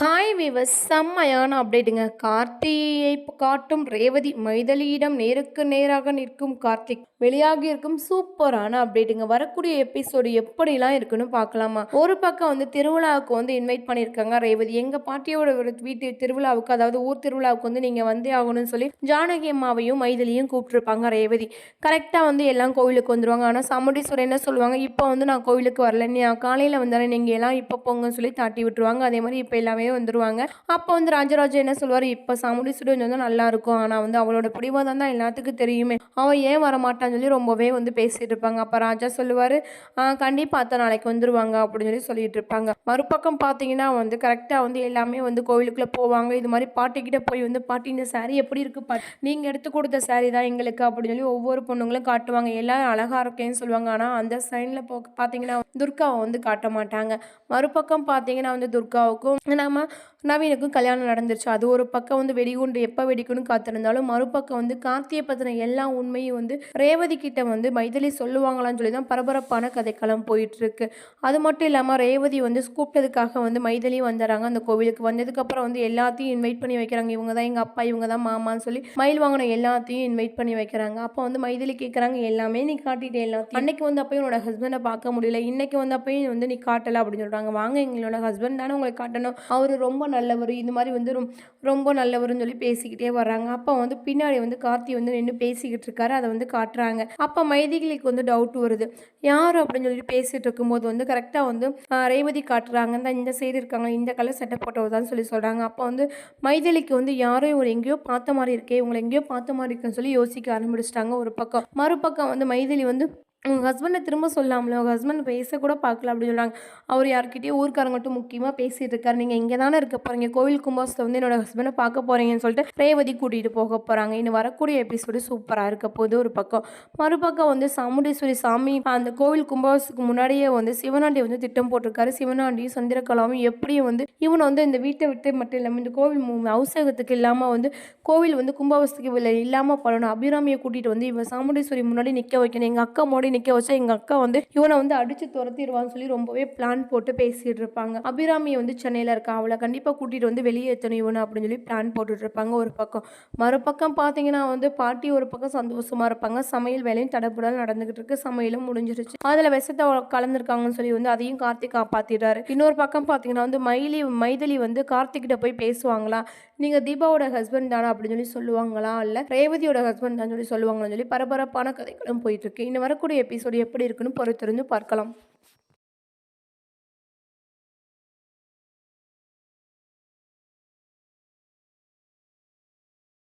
Hi viewers செம்மையான அப்டேட்டுங்க கார்த்தியை காட்டும் ரேவதி மைதலியிடம் நேருக்கு நேராக நிற்கும் கார்த்திக். வெளியாகி இருக்கும் சூப்பரான அப்டேட்டுங்க வரக்கூடிய எபிசோடு எப்படிலாம் இருக்குன்னு பார்க்கலாமா? ஒரு பக்கம் வந்து திருவிழாவுக்கு வந்து இன்வைட் பண்ணியிருக்காங்க ரேவதி. எங்கள் பாட்டியோட ஒரு வீட்டு திருவிழாவுக்கு அதாவது ஊர் திருவிழாவுக்கு வந்து நீங்கள் வந்தே ஆகணும்னு சொல்லி ஜானகி அம்மாவையும் மைதிலியும் கூப்பிட்டுருப்பாங்க ரேவதி. கரெக்டாக வந்து எல்லாம் கோவிலுக்கு வந்துடுவாங்க ஆனால் சமுடீஸ்வரர் என்ன சொல்லுவாங்க? இப்போ வந்து நான் கோவிலுக்கு வரல. நீ காலையில் வந்தாலே நீங்கள் எல்லாம் இப்போ போங்கன்னு சொல்லி தாட்டி விட்டுருவாங்க. அதே மாதிரி இப்போ எல்லாமே வந்துருவாங்க. அப்போ வந்து ராஜராஜ என்ன சொல்லுவார்? இப்போ சமுடீஸ்வரர் வந்து நல்லா இருக்கும் ஆனால் வந்து அவளோட பிடிவாதம் தான் எல்லாத்துக்கும் தெரியுமே. அவள் ஏன் வரமாட்டான்னு சொல்லி ரொம்பவே வந்து பேசிகிட்டு இருப்பாங்க. அப்போ ராஜா சொல்லுவார் கண்டிப்பாக அத்தை நாளைக்கு வந்துருவாங்க அப்படின்னு சொல்லி சொல்லிட்டு இருப்பாங்க. மறுபக்கம் பார்த்தீங்கன்னா வந்து கரெக்டாக வந்து எல்லாமே வந்து கோவிலுக்குள்ளே போவாங்க. இது மாதிரி பாட்டிக்கிட்ட போய் வந்து பாட்டி இந்த சாரீ எப்படி இருக்கு பாட்டி நீங்கள் எடுத்து கொடுத்த சாரீ தான் எங்களுக்கு அப்படின்னு சொல்லி ஒவ்வொரு பொண்ணுங்களும் காட்டுவாங்க. எல்லாம் அழகாக இருக்கேன்னு சொல்லுவாங்க. ஆனால் அந்த சைனில் போ பார்த்தீங்கன்னா துர்காவை வந்து காட்ட மாட்டாங்க மறுபக்கம் பார்த்தீங்கன்னா வந்து துர்காவுக்கும் நம்ம நவீனுக்கும் கல்யாணம் நடந்துருச்சு. அது ஒரு பக்கம் வந்து வெடிகுண்டு எப்போ வெடிக்கணும்னு காத்திருந்தாலும் மறுபக்கம் வந்து கார்த்தியை பற்றின எல்லா உண்மையும் வந்து ரேவதி கிட்ட வந்து மைதிலி சொல்லுவாங்களான்னு சொல்லி தான் பரபரப்பான கதைக்களம் போயிட்டுருக்கு. அது மட்டும் இல்லாமல் ரேவதி வந்து கூப்பிட்டதுக்காக வந்து மைதிலி வந்துடுறாங்க. அந்த கோவிலுக்கு வந்ததுக்கப்புறம் வந்து எல்லாத்தையும் இன்வைட் பண்ணி வைக்கிறாங்க. இவங்க தான் எங்கள் அப்பா இவங்க தான் மாமான்னு சொல்லி மயில் வாங்கின எல்லாத்தையும் இன்வைட் பண்ணி வைக்கிறாங்க. அப்போ வந்து மைதிலி கேட்குறாங்க எல்லாமே நீ காட்டிட்டு எல்லாத்தையும். அன்னைக்கு வந்து அப்பயும் உன்னோட ஹஸ்பண்டை பார்க்க முடியல. இன்னைக்கு வந்து அப்பயும் வந்து நீ காட்டலை அப்படின்னு சொல்கிறாங்க வாங்க எங்களோட ஹஸ்பண்ட் தானே உங்களை காட்டணும். அவர் ரொம்ப நல்லவர் இது மாதிரி வந்து ரொம்ப நல்லவர்னு சொல்லி பேசிக்கிட்டே வர்றாங்க. அப்போ வந்து பின்னாடி வந்து கார்த்தி வந்து நின்று பேசிக்கிட்டு இருக்காரு. அதை வந்து காட்டுறாங்க. அப்போ மைதிகளுக்கு வந்து டவுட் வருது. யார்? அப்படின்னு சொல்லி பேசிட்டு இருக்கும்போது வந்து கரெக்டாக வந்து ரேவதி காட்டுறாங்க. தான் இந்த சைடு இருக்காங்க. இந்த கலர் செட்டப் போட்டவதான் சொல்லி சொல்கிறாங்க அப்போ வந்து மைதிலிக்கு வந்து யாரோ ஒரு எங்கேயோ பார்த்த மாதிரி இருக்கே இவங்களை எங்கேயோ பார்த்த மாதிரி இருக்குன்னு சொல்லி யோசிக்க ஆரம்பிச்சிட்டாங்க ஒரு பக்கம். மறுபக்கம் வந்து மைதிலி வந்து உங்கள் ஹஸ்பண்டை திரும்ப சொல்லாமல உங்கள் ஹஸ்பண்ட் பேசக்கூட பார்க்கல அப்படின்னு சொல்கிறாங்க அவர் யார்கிட்டயோ ஊருக்காரங்கட்டும் முக்கியமாக பேசிகிட்டு இருக்காரு. நீங்கள் இங்கே தானே இருக்க போகிறீங்க கோவில் கும்பாசத்தை வந்து என்னோட ஹஸ்பண்டை பார்க்க போகிறீங்கன்னு சொல்லிட்டு ரேவதி கூட்டிகிட்டு போக போகிறாங்க இன்னும் வரக்கூடிய எபிசோடு சூப்பராக இருக்க போது ஒரு பக்கம். மறுபக்கம் வந்து சாமுண்டீஸ்வரி சாமி அந்த கோவில் கும்பாசத்துக்கு முன்னாடியே வந்து சிவனாண்டி வந்து திட்டம் போட்டிருக்காரு. சிவனாண்டியும் சந்திரகலாவும் எப்படியும் வந்து இவனை வந்து இந்த வீட்டை விட்டு மட்டும் இல்லாமல் இந்த கோவில் அவசரத்துக்கு இல்லாமல் வந்து கோவில் வந்து கும்பாவசத்துக்கு இல்லாமல் பண்ணணும். அபிராமியை கூட்டிகிட்டு வந்து இவன் சாமுண்டீஸ்வரி முன்னாடி நிற்க வைக்கணும். எங்கள் அக்கா மோடி நிற்க வச்சா எங்கள் அக்கா வந்து இவனை வந்து அடித்து துரத்திடுவான்னு சொல்லி ரொம்பவே பிளான் போட்டு பேசிட்டு இருப்பாங்க. அபிராமி வந்து சென்னையில் இருக்கா அவளை கண்டிப்பாக கூட்டிகிட்டு வந்து வெளியே எத்தணும் இவனை அப்படின்னு சொல்லி பிளான் போட்டுட்டு இருப்பாங்க ஒரு பக்கம். மறுபக்கம் பார்த்தீங்கன்னா வந்து பாட்டி ஒரு பக்கம் சந்தோஷமாக இருப்பாங்க. சமையல் வேலையும் தடப்புடல் நடந்துகிட்டு இருக்கு. சமையலும் முடிஞ்சிருச்சு. அதில் விஷத்தை கலந்துருக்காங்கன்னு சொல்லி வந்து அதையும் கார்த்திக் காப்பாற்றிடுறாரு இன்னொரு பக்கம் பார்த்தீங்கன்னா வந்து மயிலி மைதலி வந்து கார்த்திக்கிட்ட போய் பேசுவாங்களா. நீங்கள் தீபாவோட ஹஸ்பண்ட் தானே அப்படின்னு சொல்லி சொல்லுவாங்களா? இல்லை ரேவதியோட ஹஸ்பண்ட் தான் சொல்லி சொல்லுவாங்களான்னு சொல்லி பரபரப்பான கதைகளும் போயிட்டு இருக்கு. இன்னும் வரக்கூடிய எபிசோடு எப்படி இருக்குன்னு பொறுத்திருந்து பார்க்கலாம்.